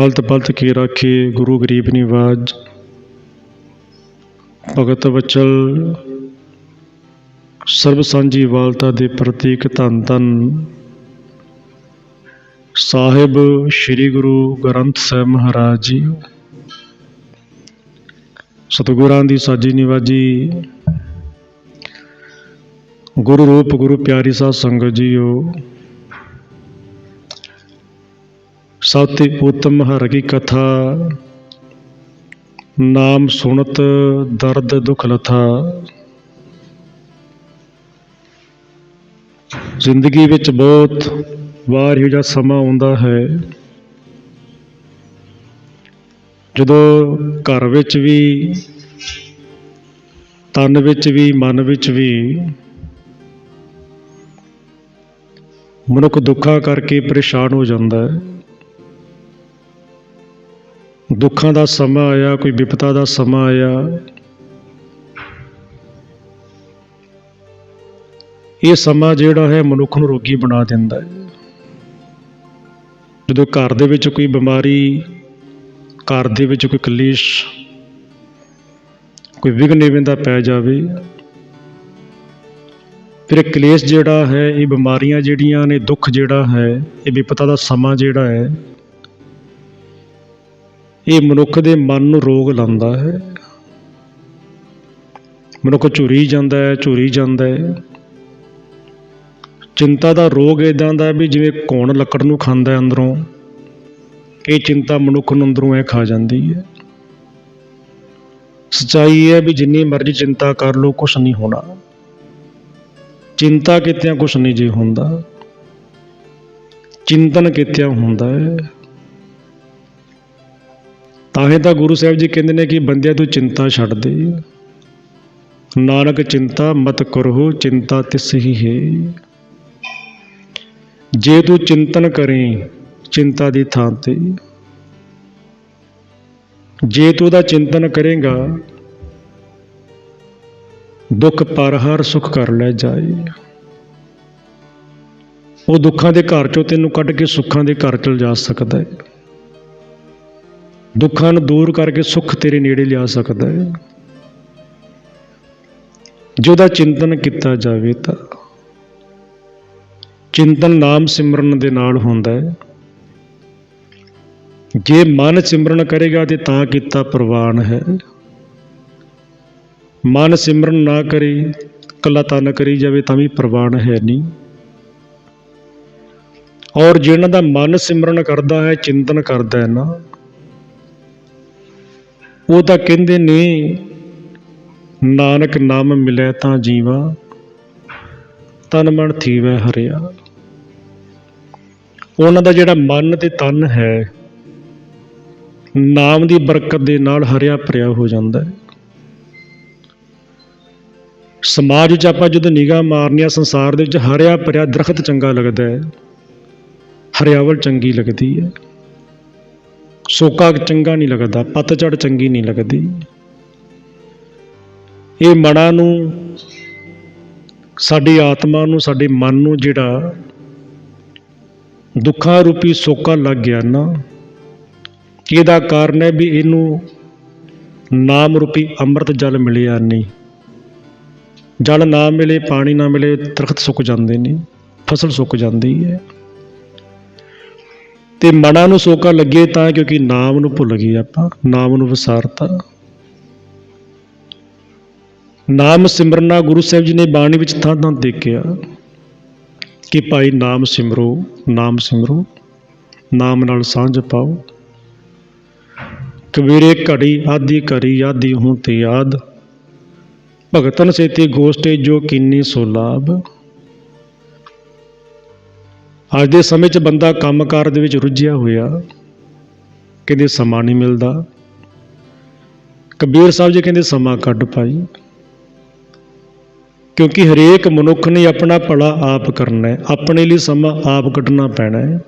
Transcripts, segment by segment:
ਹਲਤ ਪਲਤ ਕੀ ਰਾਖੇ, ਗੁਰੂ ਗਰੀਬ ਨਿਵਾਜ ਭਗਤ ਵਚਲ, ਸਰਬ ਸਾਂਝੀ ਵਾਲਤਾ ਦੇ ਪ੍ਰਤੀਕ ਧੰਨ ਧੰਨ। ਸਾਹਿਬ ਸ੍ਰੀ ਗੁਰੂ ਗ੍ਰੰਥ ਸਾਹਿਬ ਮਹਾਰਾਜ ਜੀ। ਸਤਿਗੁਰਾਂ ਦੀ ਸਾਜੀ ਨਿਵਾਜੀ। ਗੁਰੂ ਰੂਪ ਗੁਰੂ ਪਿਆਰੀ ਸਾਧ ਸੰਗਤ ਜੀਓ। ਸਤਿ ਉਤਮ ਹਰ ਕੀ ਕਥਾ, ਨਾਮ ਸੁਣਤ ਦਰਦ ਦੁਖ ਲਥਾ। ਜ਼ਿੰਦਗੀ ਵਿੱਚ ਬਹੁਤ ਵਾਰ ਇਹੋ ਜਿਹਾ ਸਮਾਂ ਆਉਂਦਾ ਹੈ, ਜਦੋਂ ਘਰ ਵਿੱਚ ਵੀ, ਤਨ ਵਿੱਚ ਵੀ, ਮਨ ਵਿੱਚ ਵੀ ਮਨੁੱਖ ਦੁੱਖਾਂ ਕਰਕੇ ਪਰੇਸ਼ਾਨ ਹੋ ਜਾਂਦਾ ਹੈ। ਦੁੱਖਾਂ ਦਾ ਸਮਾਂ ਆਇਆ, ਕੋਈ ਵਿਪਤਾ ਦਾ ਸਮਾਂ ਆਇਆ। ਇਹ ਸਮਾਂ ਜਿਹੜਾ ਹੈ ਮਨੁੱਖ ਨੂੰ ਰੋਗੀ ਬਣਾ ਦਿੰਦਾ ਹੈ। ਜਦੋਂ ਘਰ ਦੇ ਵਿੱਚ ਕੋਈ ਬਿਮਾਰੀ, ਘਰ ਦੇ ਵਿੱਚ ਕੋਈ ਕਲੇਸ਼, ਕੋਈ ਵਿਘਨ ਇਵੇਂ ਪੈ ਜਾਵੇ, ਫਿਰ ਕਲੇਸ਼ ਜਿਹੜਾ ਹੈ, ਇਹ ਬਿਮਾਰੀਆਂ ਜਿਹੜੀਆਂ ਨੇ, ਦੁੱਖ ਜਿਹੜਾ ਹੈ, ਇਹ ਵਿਪਤਾ ਦਾ ਸਮਾਂ ਜਿਹੜਾ ਹੈ ਇਹ ਮਨੁੱਖ ਦੇ ਮਨ ਨੂੰ ਰੋਗ ਲਾਉਂਦਾ ਹੈ। ਮਨੁੱਖ ਝੁਰੀ ਜਾਂਦਾ ਹੈ, ਝੁਰੀ ਜਾਂਦਾ ਹੈ। ਚਿੰਤਾ ਦਾ ਰੋਗ ਇਦਾਂ ਦਾ ਵੀ ਜਿਵੇਂ ਕੌਣ ਲੱਕੜ ਨੂੰ ਖਾਂਦਾ ਹੈ ਅੰਦਰੋਂ। ਇਹ ਚਿੰਤਾ ਮਨੁੱਖ ਨੂੰ ਅੰਦਰੋਂ ਐ ਖਾ ਜਾਂਦੀ ਹੈ। ਸਚਾਈ ਹੈ ਵੀ ਜਿੰਨੀ ਮਰਜ਼ੀ ਚਿੰਤਾ ਕਰ ਲੋ ਕੁਛ ਨਹੀਂ ਹੋਣਾ। ਚਿੰਤਾ ਕਿਤਿਆਂ ਕੁਛ ਨਹੀਂ ਜੇ ਹੁੰਦਾ। ਚਿੰਤਨ ਕਿਤਿਆਂ ਹੁੰਦਾ ਹੈ। ਤਾਂ ਹੀ ਤਾਂ ਗੁਰੂ ਸਾਹਿਬ ਜੀ ਕਹਿੰਦੇ ਨੇ ਕਿ ਬੰਦਿਆ ਤੂੰ ਚਿੰਤਾ ਛੱਡ ਦੇ। ਨਾਨਕ ਚਿੰਤਾ ਮਤ ਕਰੋ, ਚਿੰਤਾ ਤਿਸ ਹੀ ਹੈ। ਜੇ ਤੂੰ ਚਿੰਤਨ ਕਰੇ, ਚਿੰਤਾ ਦੀ ਥਾਂ ਤੇ। ਜੇ ਤੂੰ ਉਹਦਾ ਚਿੰਤਨ ਕਰੇਗਾ, ਦੁੱਖ ਪਰ ਹਰ ਸੁਖ ਕਰ ਲੈ ਜਾਏ। ਉਹ ਦੁੱਖਾਂ ਦੇ ਘਰ ਚੋਂ ਤੈਨੂੰ ਕੱਢ ਕੇ ਸੁੱਖਾਂ ਦੇ ਘਰ ਚਲ ਜਾ ਸਕਦਾ ਹੈ। ਦੁੱਖਾਂ ਨੂੰ ਦੂਰ ਕਰਕੇ ਸੁੱਖ ਤੇਰੇ ਨੇੜੇ ਲਿਆ ਸਕਦਾ ਹੈ। ਜੇ ਉਹਦਾ ਚਿੰਤਨ ਕੀਤਾ ਜਾਵੇ ਤਾਂ ਚਿੰਤਨ ਨਾਮ ਸਿਮਰਨ ਦੇ ਨਾਲ ਹੁੰਦਾ ਹੈ। ਜੇ ਮਨ ਸਿਮਰਨ ਕਰੇਗਾ ਤੇ ਤਾਂ ਕੀਤਾ ਪ੍ਰਵਾਨ ਹੈ। ਮਨ ਸਿਮਰਨ ਨਾ ਕਰੇ ਕੱਲਾ ਤਨ ਕਰੀ ਜਾਵੇ ਤਾਂ ਵੀ ਪ੍ਰਵਾਨ ਹੈ ਨਹੀਂ। ਔਰ ਜਿਹਨਾਂ ਦਾ ਮਨ ਸਿਮਰਨ ਕਰਦਾ ਹੈ, ਚਿੰਤਨ ਕਰਦਾ ਹੈ ਨਾ ਉਹ ਤਾਂ ਕਹਿੰਦੇ ਨੇ, ਨਾਨਕ ਨਾਮ ਮਿਲੇ ਤਾਂ ਜੀਵਾ, ਤਨ ਮਨ ਥੀਵੈ ਹਰਿਆ। ਉਹਨਾਂ ਦਾ ਜਿਹੜਾ ਮਨ ਤੇ ਤਨ ਹੈ, ਨਾਮ ਦੀ ਬਰਕਤ ਦੇ ਨਾਲ ਹਰਿਆ ਭਰਿਆ ਹੋ ਜਾਂਦਾ ਹੈ। ਸਮਾਜ ਵਿੱਚ ਆਪਾਂ ਜਦੋਂ ਨਿਗਾਹ ਮਾਰਨੀ ਆ, ਸੰਸਾਰ ਦੇ ਵਿੱਚ ਹਰਿਆ ਭਰਿਆ ਦਰਖਤ ਚੰਗਾ ਲੱਗਦਾ ਹੈ, ਹਰਿਆਵਲ ਚੰਗੀ ਲੱਗਦੀ ਹੈ। ਸੋਕਾ ਚੰਗਾ ਨਹੀਂ ਲੱਗਦਾ ਪਤਝੜ ਚੰਗੀ ਨਹੀਂ ਲੱਗਦੀ। ਇਹ ਮਨਾਂ ਨੂੰ, ਸਾਡੀ ਆਤਮਾ ਨੂੰ, ਸਾਡੇ ਮਨ ਨੂੰ ਜਿਹੜਾ ਦੁੱਖਾਂ ਰੂਪੀ ਸੋਕਾ ਲੱਗ ਗਿਆ ਨਾ, ਇਹਦਾ ਕਾਰਨ ਹੈ ਵੀ ਇਹਨੂੰ ਨਾਮ ਰੂਪੀ ਅੰਮ੍ਰਿਤ ਜਲ ਮਿਲਿਆ ਨਹੀਂ। ਜਲ ਨਾ ਮਿਲੇ, ਪਾਣੀ ਨਾ ਮਿਲੇ, ਦਰਖਤ ਸੁੱਕ ਜਾਂਦੇ ਨੇ, ਫਸਲ ਸੁੱਕ ਜਾਂਦੀ ਹੈ। ਤੇ ਮਨਾਂ ਨੂੰ ਸੋਕਾ ਲੱਗੇ ਤਾਂ ਕਿਉਂਕਿ ਨਾਮ ਨੂੰ ਭੁੱਲ ਗਏ ਆਪਾਂ, ਨਾਮ ਨੂੰ ਵਿਸਾਰਤਾ। ਨਾਮ ਸਿਮਰਨਾ ਗੁਰੂ ਸਾਹਿਬ ਜੀ ਨੇ ਬਾਣੀ ਵਿੱਚ ਥਾਂ ਥਾਂ ਦੇਖਿਆ ਕਿ ਭਾਈ ਨਾਮ ਸਿਮਰੋ ਨਾਮ ਸਿਮਰੋ, ਨਾਮ ਨਾਲ ਸਾਂਝ ਪਾਓ। ਕਬੀਰੇ ਘੜੀ ਆਦੀ ਕਰੀ ਆਦੀ ਹੁਣ ਤੇ ਯਾਦ ਭਗਤਨ ਸੇਤੀ ਗੋਸ਼ਟੇ ਜੋ ਕਿੰਨੀ ਸੋ ਲਾਭ। ਅੱਜ ਦੇ ਸਮੇਂ 'ਚ ਬੰਦਾ ਕੰਮਕਾਰ ਦੇ ਵਿੱਚ ਰੁੱਝਿਆ ਹੋਇਆ, ਕਹਿੰਦੇ ਸਮਾਂ ਨਹੀਂ ਮਿਲਦਾ। ਕਬੀਰ ਸਾਹਿਬ ਜੀ ਕਹਿੰਦੇ ਸਮਾਂ ਕੱਢ ਪਾਈ ਕਿਉਂਕਿ ਹਰੇਕ ਮਨੁੱਖ ਨੇ ਆਪਣਾ ਭਲਾ ਆਪ ਕਰਨਾ ਹੈ, ਆਪਣੇ ਲਈ ਸਮਾਂ ਆਪ ਕੱਢਣਾ ਪੈਣਾ ਹੈ।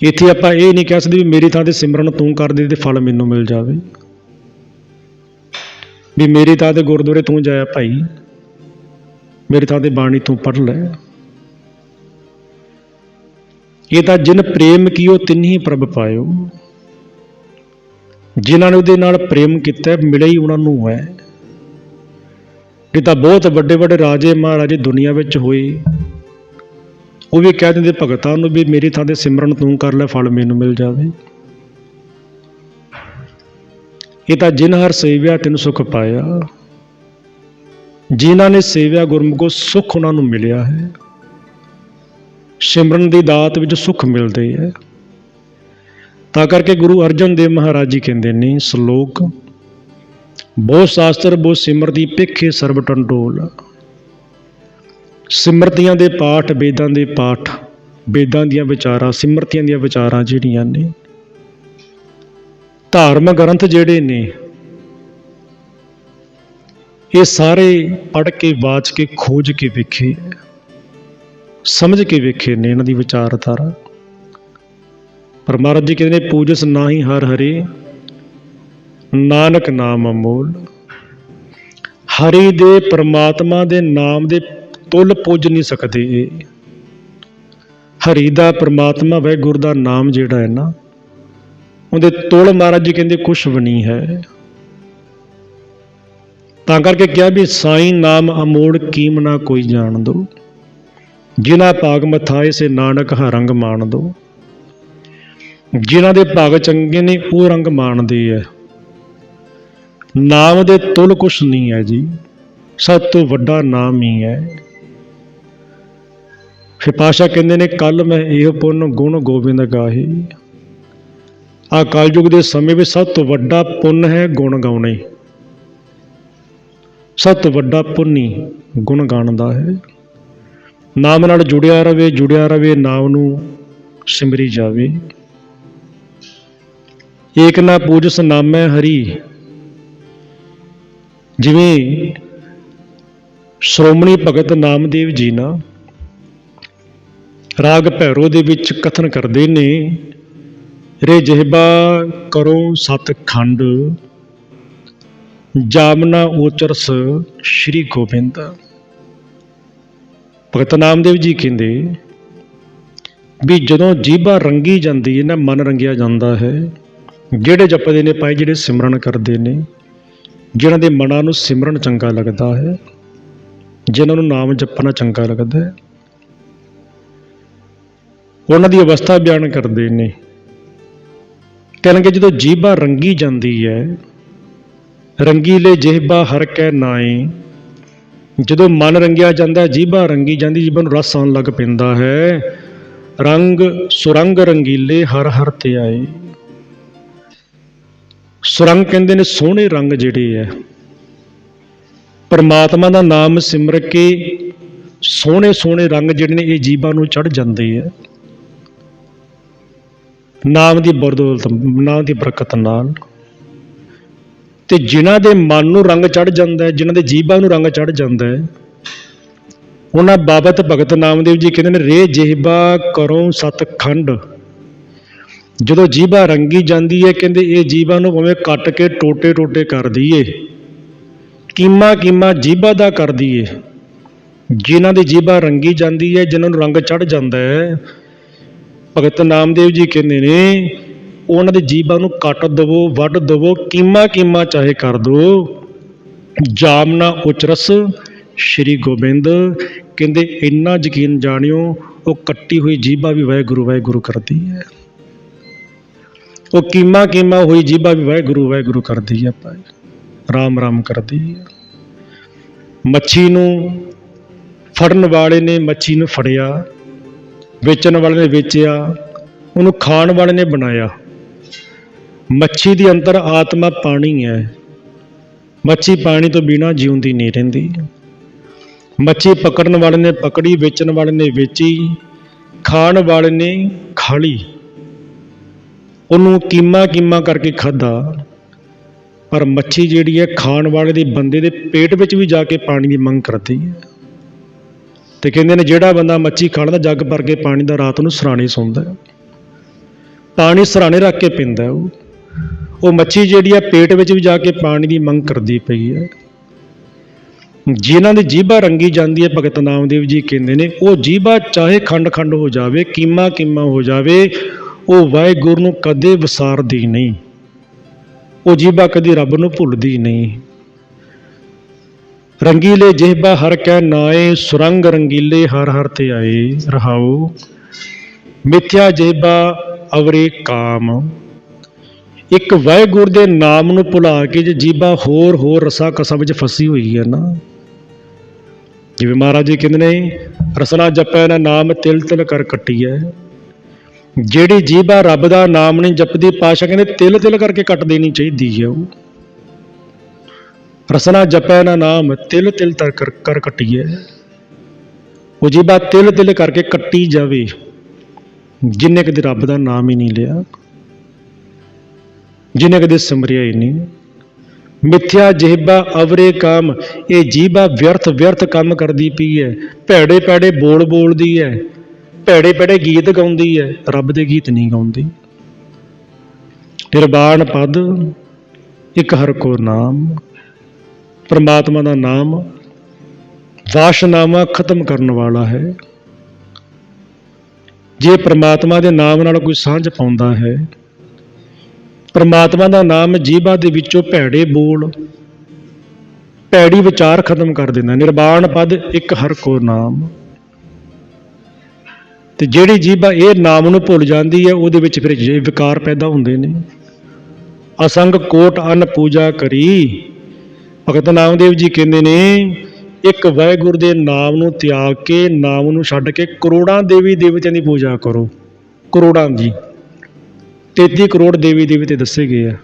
ਇੱਥੇ ਆਪਾਂ ਇਹ ਨਹੀਂ ਕਹਿ ਸਕਦੇ ਵੀ ਮੇਰੀ ਥਾਂ ਤੇ ਸਿਮਰਨ ਤੂੰ ਕਰ ਦੇ ਤੇ ਫਲ ਮੈਨੂੰ ਮਿਲ ਜਾਵੇ। ਵੀ ਮੇਰੀ ਥਾਂ ਤੇ ਗੁਰਦੁਆਰੇ ਤੂੰ ਜਾਇਆ ਭਾਈ, ਮੇਰੀ ਥਾਂ ਤੇ ਬਾਣੀ ਤੂੰ ਪੜ੍ਹ ਲੈ। ਇਹ ਤਾਂ ਜਿਨ ਪ੍ਰੇਮ ਕੀਓ ਤਿਨਹੀ ਪ੍ਰਭ ਪਾਇਓ। ਜਿਨ੍ਹਾਂ ਨੇ ਉਹਦੇ ਨਾਲ ਪ੍ਰੇਮ ਕੀਤਾ, ਮਿਲੇ ਹੀ ਉਹਨਾਂ ਨੂੰ ਹੈ। ਇਹ ਤਾਂ ਬਹੁਤ ਵੱਡੇ ਵੱਡੇ ਰਾਜੇ ਮਹਾਰਾਜੇ ਦੁਨੀਆ ਵਿੱਚ ਹੋਏ। ਉਹ ਵੀ ਕਹਿ ਦਿੰਦੇ, ਭਗਤਾਂ ਨੂੰ ਵੀ ਮੇਰੀ ਥਾਂ ਤੇ ਸਿਮਰਨ ਤੂੰ ਕਰ ਲੈ, ਫਲ ਮੈਨੂੰ ਮਿਲ ਜਾਵੇ। ਇਹ ਤਾਂ ਜਿਨ ਹਰ ਸੇਵਿਆ, ਤਿਨ ਸੁਖ ਪਾਇਆ। ਜਿਨ੍ਹਾਂ ਨੇ ਸੇਵਿਆ ਗੁਰਮੁਖੋ, ਸੁਖ ਉਹਨਾਂ ਨੂੰ ਮਿਲਿਆ ਹੈ। ਸਿਮਰਨ ਦੀ ਦਾਤ ਵਿੱਚ ਸੁਖ ਮਿਲਦੇ ਹੈ। ਤਾਂ ਕਰਕੇ ਗੁਰੂ ਅਰਜਨ ਦੇਵ ਮਹਾਰਾਜ ਜੀ ਕਹਿੰਦੇ ਨੇ, ਸ਼ਲੋਕ, ਬਹੁ ਸ਼ਾਸਤਰ, ਬਹੁ ਸਿਮਰਤੀ ਭਿਖੇ ਸਰਬ ਟੰਡੋਲ। ਸਿਮਰਤੀਆਂ ਦੇ ਪਾਠ ਵੇਦਾਂ ਦੇ ਪਾਠ, ਵੇਦਾਂ ਦੀਆਂ ਵਿਚਾਰਾਂ, ਸਿਮਰਤੀਆਂ ਦੀਆਂ ਵਿਚਾਰਾਂ ਜਿਹੜੀਆਂ ਨੇ, ਧਾਰਮਿਕ ਗ੍ਰੰਥ ਜਿਹੜੇ ਨੇ, ਇਹ ਸਾਰੇ ਪੜ੍ਹ ਕੇ ਬਾਚ ਕੇ, ਖੋਜ ਕੇ ਵੇਖੇ ਸਮਝ ਕੇ ਵੇਖੇ ਨੇ ਇਹਨਾਂ ਦੀ ਵਿਚਾਰਧਾਰਾ। ਪਰ ਮਹਾਰਾਜ ਜੀ ਕਹਿੰਦੇ ਨੇ, ਪੂਜਸ ਨਾਹੀ ਹਰ ਹਰੇ, ਨਾਨਕ ਨਾਮ ਅਮੋਲ। ਹਰੀ ਦੇ ਪ੍ਰਮਾਤਮਾ ਦੇ ਨਾਮ ਦੇ ਤੁਲ ਪੁੱਜ ਨਹੀਂ ਸਕਦੇ ਇਹ। ਹਰੀ ਦਾ ਪ੍ਰਮਾਤਮਾ ਵਾਹਿਗੁਰੂ ਦਾ ਨਾਮ ਜਿਹੜਾ ਹੈ ਨਾ, ਉਹਦੇ ਤੁਲ ਮਹਾਰਾਜ ਜੀ ਕਹਿੰਦੇ ਕੁਛ ਵੀ ਨਹੀਂ ਹੈ। ਤਾਂ ਕਰਕੇ ਕਿਹਾ ਵੀ ਸਾਈਂ ਨਾਮ ਅਮੋੜ ਕੀਮ ਨਾ ਕੋਈ ਜਾਣ ਦੋ। ਜਿਨ੍ਹਾਂ ਭਾਗ ਮਥਾਏ ਸੇ ਨਾਨਕ ਹਾ ਰੰਗ ਮਾਣ ਦੋ। ਜਿਨ੍ਹਾਂ ਦੇ ਭਾਗ ਚੰਗੇ ਨੇ ਉਹ ਰੰਗ ਮਾਣਦੇ ਹੈ ਨਾਮ ਦੇ ਤੁਲ ਕੁਛ ਨਹੀਂ ਹੈ ਜੀ, ਸਭ ਤੋਂ ਵੱਡਾ ਨਾਮ ਹੀ ਹੈ ਫਿਰ ਪਾਸ਼ਾ ਕਹਿੰਦੇ ਨੇ ਕੱਲ ਮੈਂ ਇਹ ਪੁੰਨ ਗੁਣ ਗੋਬਿੰਦ ਗਾਹੀ। ਆ ਕਲਯੁਗ ਦੇ ਸਮੇਂ ਵਿੱਚ ਸਭ ਤੋਂ ਵੱਡਾ ਪੁੰਨ ਹੈ ਗੁਣ ਗਾਉਣੇ। ਸਭ ਤੋਂ ਵੱਡਾ ਪੁੰਨੀ ਗੁਣ ਗਾਉਣ ਦਾ ਹੈ। ਨਾਮ ਨਾਲ ਜੁੜਿਆ ਰਵੇ ਜੁੜਿਆ ਰਵੇ, ਨਾਮ ਨੂੰ ਸਿਮਰੀ ਜਾਵੇ। ਏਕ ਨਾ ਪੂਜਸ ਨਾਮੈ ਹਰੀ। ਜਿਵੇਂ ਸ਼੍ਰੋਮਣੀ ਭਗਤ ਨਾਮਦੇਵ ਜੀ ਨਾ ਰਾਗ ਭੈਰੋ ਦੇ ਵਿੱਚ ਕਥਨ ਕਰਦੇ ਨੇ, ਰੇ ਜਿਹਬਾ ਕਰੋ ਸਤ ਖੰਡ, ਜਾਮਨਾ ਉਚਰਸ ਸ਼੍ਰੀ ਗੋਬਿੰਦ। ਭਗਤ ਨਾਮਦੇਵ ਜੀ ਕਹਿੰਦੇ ਵੀ ਜਦੋਂ ਜੀਭਾ ਰੰਗੀ ਜਾਂਦੀ ਹੈ ਨਾ, ਮਨ ਰੰਗਿਆ ਜਾਂਦਾ ਹੈ, ਜਿਹੜੇ ਜਪਦੇ ਨੇ ਭਾਈ, ਜਿਹੜੇ ਸਿਮਰਨ ਕਰਦੇ ਨੇ, ਜਿਨ੍ਹਾਂ ਦੇ ਮਨਾਂ ਨੂੰ ਸਿਮਰਨ ਚੰਗਾ ਲੱਗਦਾ ਹੈ, ਜਿਨ੍ਹਾਂ ਨੂੰ ਨਾਮ ਜਪਣਾ ਚੰਗਾ ਲੱਗਦਾ ਹੈ, ਉਹਨਾਂ ਦੀ ਅਵਸਥਾ ਬਿਆਨ ਕਰਦੇ ਨੇ। ਕਹਿਣਗੇ ਜਦੋਂ ਜੀਭਾ ਰੰਗੀ ਜਾਂਦੀ ਹੈ, ਰੰਗੀਲੇ ਜਿਹਬਾ ਹਰ ਕੈ ਨਾਏ ਜਦੋਂ ਮਨ ਰੰਗਿਆ ਜਾਂਦਾ ਹੈ, ਜੀਭਾ ਰੰਗੀ ਜਾਂਦੀ, ਜੀਭਾ ਨੂੰ ਰਸ ਆਉਣ ਲੱਗ ਪੈਂਦਾ ਹੈ। ਰੰਗ ਸੁਰੰਗ ਰੰਗੀਲੇ ਹਰ ਹਰ ਤੇ ਆਏ। ਸੁਰੰਗ ਕਹਿੰਦੇ ਨੇ ਸੋਹਣੇ ਰੰਗ ਜਿਹੜੇ ਹੈ। ਪਰਮਾਤਮਾ ਦਾ ਨਾਮ ਸਿਮਰ ਕੇ ਸੋਹਣੇ ਸੋਹਣੇ ਰੰਗ ਜਿਹੜੇ ਨੇ, ਇਹ ਜੀਵਾਂ ਨੂੰ ਚੜ ਜਾਂਦੇ ਹੈ। ਨਾਮ ਦੀ ਬਰਦੌਲਤ ਨਾਮ ਦੀ ਬਰਕਤ ਨਾਲ। ਤੇ ਜਿਨ੍ਹਾਂ ਦੇ ਮਨ ਨੂੰ ਰੰਗ ਚੜ ਜਾਂਦਾ ਹੈ, ਜਿਨ੍ਹਾਂ ਦੇ ਜੀਬਾਂ ਨੂੰ ਰੰਗ ਚੜ ਜਾਂਦਾ ਹੈ, ਉਹਨਾਂ ਬਾਬਤ ਭਗਤ ਨਾਮਦੇਵ ਜੀ ਕਹਿੰਦੇ ਨੇ, ਰੇ ਜਿਹਬਾ ਕਰੋ ਸਤਖੰਡ ਜਦੋਂ ਜੀਬਾ ਰੰਗੀ ਜਾਂਦੀ ਹੈ, ਕਹਿੰਦੇ ਇਹ ਜੀਭਾ ਨੂੰ ਭਾਵੇਂ ਕੱਟ ਕੇ ਟੋਟੇ ਟੋਟੇ ਕਰ ਦਈਏ, ਕੀਮਾ ਕੀਮਾ ਜੀਬਾ ਦਾ ਕਰ ਦਈਏ, ਜਿਨ੍ਹਾਂ ਦੀ ਜੀਭਾ ਰੰਗੀ ਜਾਂਦੀ ਹੈ, ਜਿਨ੍ਹਾਂ ਨੂੰ ਰੰਗ ਚੜ ਜਾਂਦਾ ਹੈ, ਭਗਤ ਨਾਮਦੇਵ ਜੀ ਕਹਿੰਦੇ ਨੇ ਉਹਨਾਂ ਦੇ ਜੀਭਾ ਨੂੰ ਕੱਟ ਦੇਵੋ, ਵੱਢ ਦਵੋ, ਕੀਮਾ ਕੀਮਾ ਚਾਹੇ ਕਰ ਦੋ ਜਾਮਨਾ ਉਚਰਸ, ਸ਼੍ਰੀ ਗੋਬਿੰਦ ਕਹਿੰਦੇ, ਇੰਨਾ ਯਕੀਨ ਜਾਣਿਓ, ਉਹ ਕੱਟੀ ਹੋਈ ਜੀਭਾ ਵੀ ਵਾਹਿਗੁਰੂ ਵਾਹਿਗੁਰੂ ਕਰਦੀ ਹੈ। ਉਹ ਕੀਮਾ ਕੀਮਾ ਹੋਈ ਜੀਭਾ ਵੀ ਵਾਹਿਗੁਰੂ ਵਾਹਿਗੁਰੂ ਕਰਦੀ ਹੈ ਭਾਈ। ਰਾਮ ਰਾਮ ਕਰਦੀ ਹੈ। ਮੱਛੀ ਨੂੰ ਫੜਨ ਵਾਲੇ ਨੇ ਮੱਛੀ ਨੂੰ ਫੜਿਆ, ਵੇਚਣ ਵਾਲੇ ਨੇ ਵੇਚਿਆ, ਉਹਨੂੰ ਖਾਣ ਵਾਲੇ ਨੇ ਬਣਾਇਆ। ਮੱਛੀ ਦੀ ਅੰਦਰ ਆਤਮਾ ਪਾਣੀ ਹੈ। ਮੱਛੀ ਪਾਣੀ ਤੋਂ ਬਿਨਾ ਜਿਉਂਦੀ ਨਹੀਂ ਰਹਿੰਦੀ। ਮੱਛੀ ਪਕੜਨ ਵਾਲੇ ਨੇ ਪਕੜੀ, ਵੇਚਣ ਵਾਲੇ ਨੇ ਵੇਚੀ, ਖਾਣ ਵਾਲੇ ਨੇ ਖਾਲੀ। ਉਹਨੂੰ ਕੀਮਾ ਕੀਮਾ ਕਰਕੇ ਖਾਦਾ ਪਰ ਮੱਛੀ ਜਿਹੜੀ ਹੈ, ਖਾਣ ਵਾਲੇ ਦੇ ਬੰਦੇ ਦੇ ਪੇਟ ਵਿੱਚ ਵੀ ਜਾ ਕੇ ਪਾਣੀ ਦੀ ਮੰਗ ਕਰਦੀ ਹੈ। ਤੇ ਕਹਿੰਦੇ ਨੇ, ਜਿਹੜਾ ਬੰਦਾ ਮੱਛੀ ਖਾਣ ਦਾ ਜੱਗ ਭਰ ਕੇ ਪਾਣੀ ਦਾ ਰਾਤ ਨੂੰ ਸਰਾਣੇ ਸੌਂਦਾ ਪਾਣੀ ਸਰਾਣੇ ਰੱਖ ਕੇ ਪੀਂਦਾ ਉਹ। ਉਹ ਮੱਛੀ ਜਿਹੜੀ ਹੈ ਪੇਟ ਵਿੱਚ ਵੀ ਜਾ ਕੇ ਪਾਣੀ ਦੀ ਮੰਗ ਕਰਦੀ ਪਈ ਹੈ। ਜਿਨ੍ਹਾਂ ਦੀ ਜੀਭਾ ਰੰਗੀ ਜਾਂਦੀ ਹੈ, ਭਗਤ ਨਾਮਦੇਵ ਜੀ ਕਹਿੰਦੇ ਨੇ, ਉਹ ਜੀਭਾ ਚਾਹੇ ਖੰਡ ਖੰਡ ਹੋ ਜਾਵੇ, ਕੀਮਾ ਕੀਮਾ ਹੋ ਜਾਵੇ, ਉਹ ਵਾਹਿਗੁਰੂ ਨੂੰ ਕਦੇ ਵਿਸਾਰਦੀ ਨਹੀਂ। ਉਹ ਜੀਭਾ ਕਦੀ ਰੱਬ ਨੂੰ ਭੁੱਲਦੀ ਨਹੀਂ। ਰੰਗੀਲੇ ਜਿਹਬਾ ਹਰ ਕੈ ਨਾਏ, ਸੁਰੰਗ ਰੰਗੀਲੇ ਹਰ ਹਰ ਤੇ ਆਏ ਰਹਾਓ। ਮਿਥਿਆ ਜਿਹਬਾ ਅਵਰੇ ਕਾਮ। ਇੱਕ ਵਾਹਿਗੁਰੂ ਦੇ ਨਾਮ ਨੂੰ ਭੁਲਾ ਕੇ ਜੇ ਜੀਭਾ ਹੋਰ ਹੋਰ ਰਸਾ ਕਸਾ ਵਿੱਚ ਫਸੀ ਹੋਈ ਹੈ ਨਾ। ਜਿਵੇਂ ਮਹਾਰਾਜ ਜੀ ਕਹਿੰਦੇ ਨੇ, ਰਸਨਾ ਜਪੈ ਨਾ ਨਾਮ ਤਿਲ ਤਿਲ ਕਰ ਕੱਟੀ ਹੈ ਜਿਹੜੀ ਜੀਬਾ ਰੱਬ ਦਾ ਨਾਮ ਨਹੀਂ ਜਪਦੀ ਪਾਸ਼ਾ ਕਹਿੰਦੇ ਤਿਲ ਤਿਲ ਕਰਕੇ ਕੱਟ ਦੇਣੀ ਚਾਹੀਦੀ ਹੈ ਉਹ। ਰਸਨਾ ਜਪੈ ਨਾ ਨਾਮ ਤਿਲ ਤਿਲ ਤਰ ਕਰ ਕਰ ਕੱਟੀਐ। ਉਹ ਜੀਬਾ ਤਿਲ ਤਿਲ ਕਰਕੇ ਕੱਟੀ ਜਾਵੇ। ਜਿੰਨੇ ਕਦੇ ਰੱਬ ਦਾ ਨਾਮ ਹੀ ਨਹੀਂ ਲਿਆ। ਜਿਨੇ ਕਦੇ ਸਮਰਿਆ ਹੀ ਨਹੀਂ। ਮਿੱਥਿਆ ਜਿਹਬਾ ਅਵਰੇ ਕਾਮ, ਇਹ ਜੀਬਾ ਵਿਅਰਥ ਵਿਅਰਥ ਕੰਮ ਕਰਦੀ ਪਈ ਹੈ। ਭੈੜੇ ਭੈੜੇ ਬੋਲ ਬੋਲਦੀ ਹੈ। ਭੈੜੇ ਭੈੜੇ ਗੀਤ ਗਾਉਂਦੀ ਹੈ। ਰੱਬ ਦੇ ਗੀਤ ਨਹੀਂ ਗਾਉਂਦੀ। ਨਿਰਵਾਣ ਪਦ, ਇੱਕ ਹਰ ਕੋ ਨਾਮ। ਪਰਮਾਤਮਾ ਦਾ ਨਾਮ ਵਾਸ਼ਨਾਮਾ ਖਤਮ ਕਰਨ ਵਾਲਾ ਹੈ। ਜੇ ਪਰਮਾਤਮਾ ਦੇ ਨਾਮ ਨਾਲ ਕੋਈ ਸਾਂਝ ਪਾਉਂਦਾ ਹੈ ਪਰਮਾਤਮਾ ਦਾ ਨਾਮ ਜੀਭਾ ਦੇ ਵਿੱਚੋਂ ਭੈੜੇ ਬੋਲ। ਭੈੜੀ ਵਿਚਾਰ ਖਤਮ ਕਰ ਦਿੰਦਾ। ਨਿਰਵਾਣ ਪਦ ਇੱਕ ਹਰ ਕੋ ਨਾਮ। ਤੇ ਜਿਹੜੀ ਜੀਭਾ ਇਹ ਨਾਮ ਨੂੰ ਭੁੱਲ ਜਾਂਦੀ ਹੈ, ਉਹਦੇ ਵਿੱਚ ਫਿਰ ਜੇ ਵਿਕਾਰ ਪੈਦਾ ਹੁੰਦੇ ਨੇ। ਅਸੰਗ ਕੋਟ ਅਨ ਪੂਜਾ ਕਰੀ। ਭਗਤ ਨਾਮਦੇਵ ਜੀ ਕਹਿੰਦੇ ਨੇ, ਇੱਕ ਵਾਹਿਗੁਰੂ ਦੇ ਨਾਮ ਨੂੰ ਤਿਆਗ ਕੇ, ਨਾਮ ਨੂੰ ਛੱਡ ਕੇ ਕਰੋੜਾਂ ਦੇਵੀ ਦੇਵਤਿਆਂ ਦੀ ਪੂਜਾ ਕਰੋ। ਕਰੋੜਾਂ ਦੀ 33 ਕਰੋੜ ਦੇਵੀ ਦੇਵਤੇ ਦੱਸੇ ਗਏ ਆ।